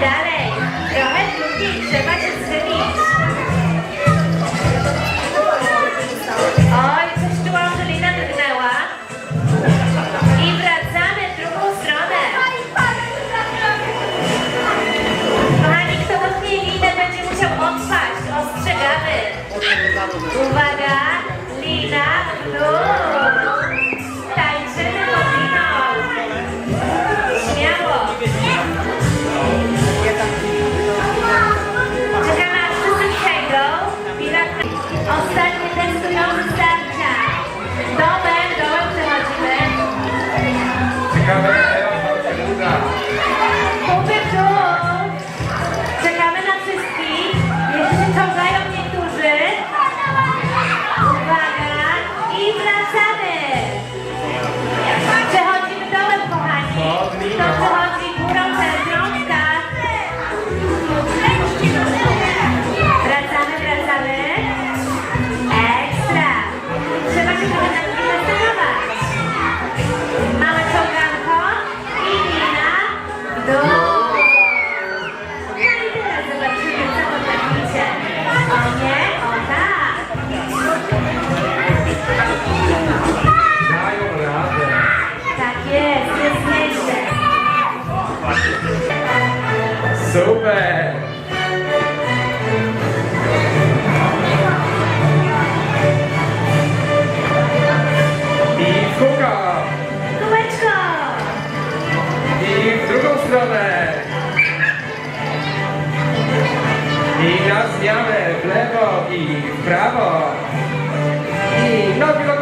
dalej. Trochę dłużej trzeba się zwybić. Oj, coś tu Angelina drgnęła. I wracamy w drugą stronę. Kochani, kto dotknie linę, będzie musiał odpaść. Ostrzegamy. Uwaga. Super! I w kółko! Kółeczko! I w drugą stronę! I na zmianę w lewo i w prawo! I nogi do